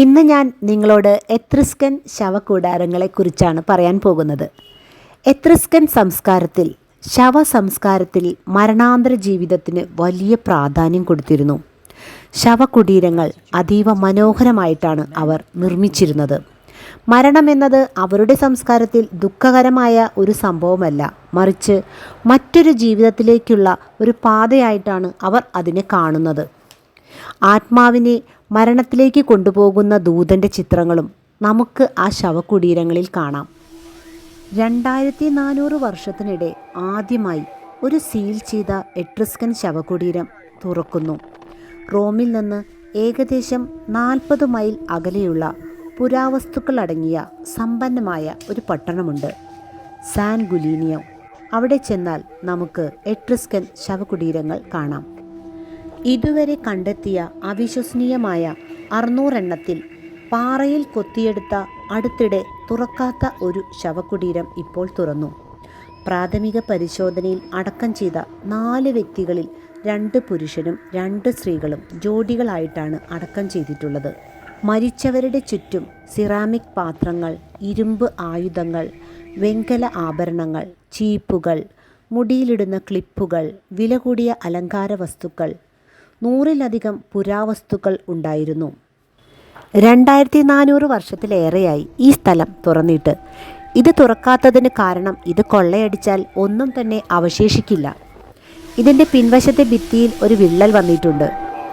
ഇന്ന് ഞാൻ നിങ്ങളോട് എത്രിസ്കൻ ശവകൂടാരങ്ങളെക്കുറിച്ചാണ് പറയാൻ പോകുന്നത്. എത്രിസ്കൻ സംസ്കാരത്തിൽ ശവ സംസ്കാരത്തിൽ മരണാന്തര ജീവിതത്തിന് വലിയ പ്രാധാന്യം കൊടുത്തിരുന്നു. ശവകുടീരങ്ങൾ അതീവ മനോഹരമായിട്ടാണ് അവർ നിർമ്മിച്ചിരുന്നത്. മരണമെന്നത് അവരുടെ സംസ്കാരത്തിൽ ദുഃഖകരമായ ഒരു സംഭവമല്ല. മറിച്ച് മറ്റൊരു ജീവിതത്തിലേക്കുള്ള ഒരു പാതയായിട്ടാണ് അവർ അതിനെ കാണുന്നത്. ആത്മാവിനെ മരണത്തിലേക്ക് കൊണ്ടുപോകുന്ന ദൂതന്റെ ചിത്രങ്ങളും നമുക്ക് ആ ശവകുടീരങ്ങളിൽ കാണാം. രണ്ടായിരത്തി നാനൂറ് വർഷത്തിനിടെ ആദ്യമായി ഒരു സീൽ ചെയ്ത എട്രിസ്കൻ ശവകുടീരം തുറക്കുന്നു. റോമിൽ നിന്ന് ഏകദേശം നാൽപ്പത് മൈൽ അകലെയുള്ള പുരാവസ്തുക്കൾ അടങ്ങിയ സമ്പന്നമായ ഒരു പട്ടണമുണ്ട് സാൻ ഗുലീനിയോ. അവിടെ ചെന്നാൽ നമുക്ക് എട്രിസ്കൻ ശവകുടീരങ്ങൾ കാണാം. ഇതുവരെ കണ്ടെത്തിയ അവിശ്വസനീയമായ അറുന്നൂറെണ്ണത്തിൽ പാറയിൽ കൊത്തിയെടുത്ത അടുത്തിടെ തുറക്കാത്ത ഒരു ശവകുടീരം ഇപ്പോൾ തുറന്നു. പ്രാഥമിക പരിശോധനയിൽ അടക്കം ചെയ്ത നാല് വ്യക്തികളിൽ രണ്ട് പുരുഷനും രണ്ട് സ്ത്രീകളും ജോഡികളായിട്ടാണ് അടക്കം ചെയ്തിട്ടുള്ളത്. മരിച്ചവരുടെ ചുറ്റും സിറാമിക് പാത്രങ്ങൾ ഇരുമ്പ് ആയുധങ്ങൾ വെങ്കല ആഭരണങ്ങൾ ചീപ്പുകൾ മുടിയിലിടുന്ന ക്ലിപ്പുകൾ വില കൂടിയ അലങ്കാര വസ്തുക്കൾ നൂറിലധികം പുരാവസ്തുക്കൾ ഉണ്ടായിരുന്നു. രണ്ടായിരത്തി നാനൂറ് വർഷത്തിലേറെയായി ഈ സ്ഥലം തുറന്നിട്ട്. ഇത് തുറക്കാത്തതിന് കാരണം ഇത് കൊള്ളയടിച്ചാൽ ഒന്നും തന്നെ അവശേഷിക്കില്ല. ഇതിന്റെ പിൻവശത്തെ ഭിത്തിയിൽ ഒരു വിള്ളൽ വന്നിട്ടുണ്ട്.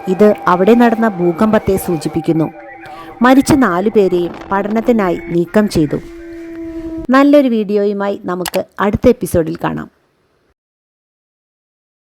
ഇത് അവിടെ നടന്ന ഭൂകമ്പത്തെ സൂചിപ്പിക്കുന്നു. മരിച്ച നാലു പേരെയും പഠനത്തിനായി നീക്കം ചെയ്തു. നല്ലൊരു വീഡിയോയുമായി നമുക്ക് അടുത്ത എപ്പിസോഡിൽ കാണാം.